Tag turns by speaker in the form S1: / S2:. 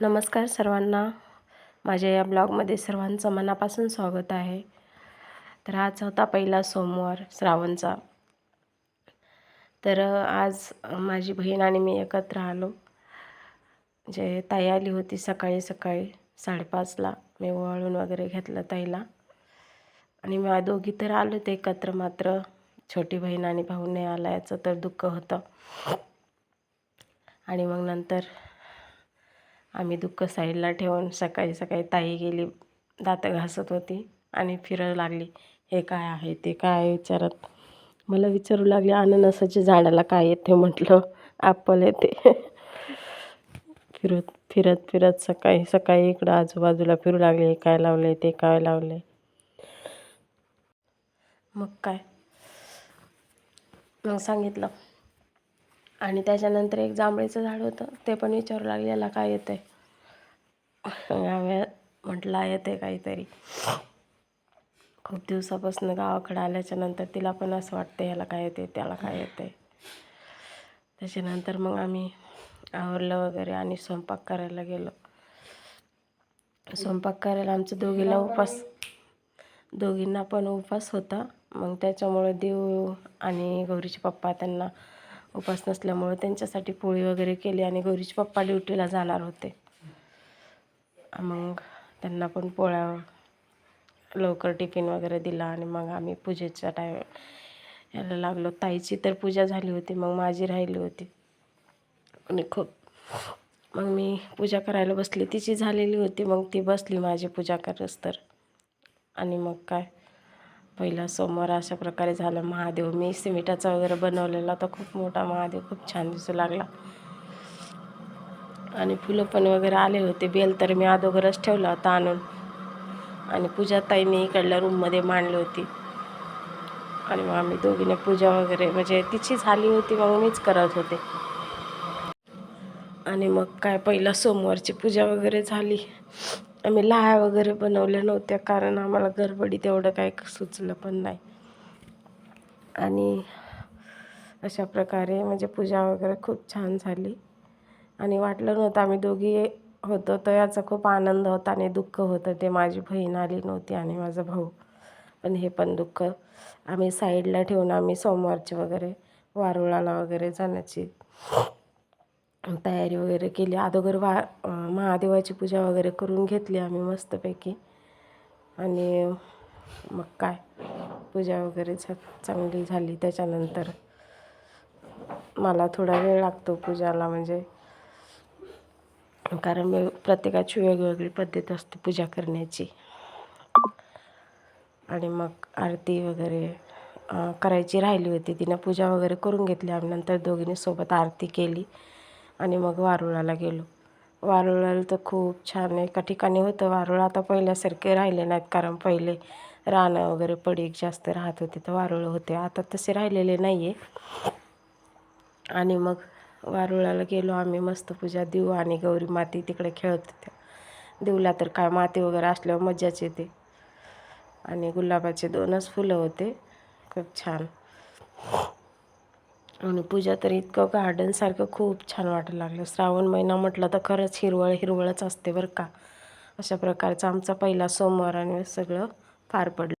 S1: नमस्कार सर्वांना. माझ्या या ब्लॉगमध्ये सर्वांचं मनापासून स्वागत आहे. तर आज होता पहिला सोमवार श्रावणचा. तर आज माझी बहीण आणि मी एकत्र आलो. जे ताई आली होती सकाळी सकाळी साडेपाचला मी वळून वगैरे घेतलं ताईला. आणि मी दोघी तर आलो ते एकत्र मात्र. छोटी बहीण आणि भाऊ नाही आला याचं तर दुःख होतं. आणि मग नंतर आम्ही दुःख साईडला ठेवून सकाळी सकाळी ताई गेली दातं घासत होती आणि फिरायला लागली. हे काय आहे ते काय विचारत? मला विचारू लागले अननसाच्या झाडाला काय येते म्हटलं? ॲपल येते. फिरत फिरत फिरत सकाळी सकाळी इकडं आजूबाजूला फिरू लागले. हे काय लावले ते काय लावले? मग काय? मग सांगितलं. आणि त्याच्यानंतर एक जांभळीचं झाड होतं ते पण विचारू लागले याला काय येतं आहे म्हटलं येते काहीतरी. खूप दिवसापासून गावाकडे आल्याच्यानंतर तिला पण असं वाटतं याला काय येते त्याला काय येते त्याच्यानंतर मग आम्ही आवरलं वगैरे आणि स्वयंपाक करायला गेलो. स्वयंपाक करायला आमचं दोघीला उपास दोघींना पण उपास होता. मग त्याच्यामुळं देव आणि गौरीचे पप्पा त्यांना उपास नसल्यामुळं त्यांच्यासाठी पोळी वगैरे केली आणि गौरीचे पप्पा ड्युटीला जाणार होते. मग त्यांना पण पोळ्या लवकर टिफिन वगैरे दिला आणि मग आम्ही पूजेच्या टाय यायला लागलो. ताईची तर पूजा झाली होती मग माझी राहिली होती. आणि खूप मग मी पूजा करायला बसली. तिची झालेली होती मग ती बसली माझी पूजा करस तर. आणि मग काय? पहिला सोमवार अशा प्रकारे झालं. महादेव मी सिमिटाचा वगैरे बनवलेला. तर खूप मोठा महादेव खूप छान दिसू लागला. आणि फुलं पण वगैरे आले होते. बेल तर मी अगोदरच ठेवला होता आणून. आणि पूजाताईने इकडल्या रूममध्ये मांडली होती. आणि मग आम्ही दोघीने पूजा वगैरे म्हणजे तिची झाली होती मग मीच करत होते. आणि मग काय पहिला सोमवारची पूजा वगैरे झाली. आम्ही लाह्या वगैरे बनवल्या नव्हत्या कारण आम्हाला गडबडी तेवढं काय सुचलं पण नाही. आणि अशा प्रकारे म्हणजे पूजा वगैरे खूप छान झाली. आणि वाटलं नव्हतं आम्ही दोघी होतो तर याचा खूप आनंद होता आणि दुःख होतं. ते माझी बहीण आली नव्हती आणि माझा भाऊ पण हे पण दुःख. आम्ही साईडला ठेवून आम्ही सोमवारची वगैरे वारुळाला वगैरे जाण्याची तयारी वगैरे केली. अगोदर वा महादेवाची पूजा वगैरे करून घेतली आम्ही मस्तपैकी. आणि मग काय पूजा वगैरे चांगली झाली. त्याच्यानंतर मला थोडा वेळ लागतो पूजाला म्हणजे कारण प्रत्येकाची वेगवेगळी पद्धत असते पूजा करण्याची. आणि मग आरती वगैरे करायची राहिली होती. तिनं पूजा वगैरे करून घेतली. आम्ही नंतर दोघींनी सोबत आरती केली. आणि मग वारुळाला गेलो. वारुळाला तर खूप छान एका ठिकाणी होतं. वारुळ आता पहिल्यासारखे राहिले नाहीत. कारण पहिले रानं वगैरे पडीक जास्त राहत होते. तर वारुळ होते. आता तसे राहिलेले नाही आहे आणि मग वारुळाला गेलो आम्ही मस्त पूजा देऊ आणि गौरी माती तिकडे खेळत होत्या. देऊला तर काय माती वगैरे असल्यावर मज्जाच येते. आणि गुलाबाचे दोनच फुलं होते. खूप छान. आणि पूजा तर इतकं गार्डनसारखं खूप छान वाटायला लागलं. श्रावण महिना म्हटलं तर खरंच हिरवळ हिरवळच असते बरं का. अशा प्रकारचा आमचा पहिला सोमवार आणि सगळं पार पडलं.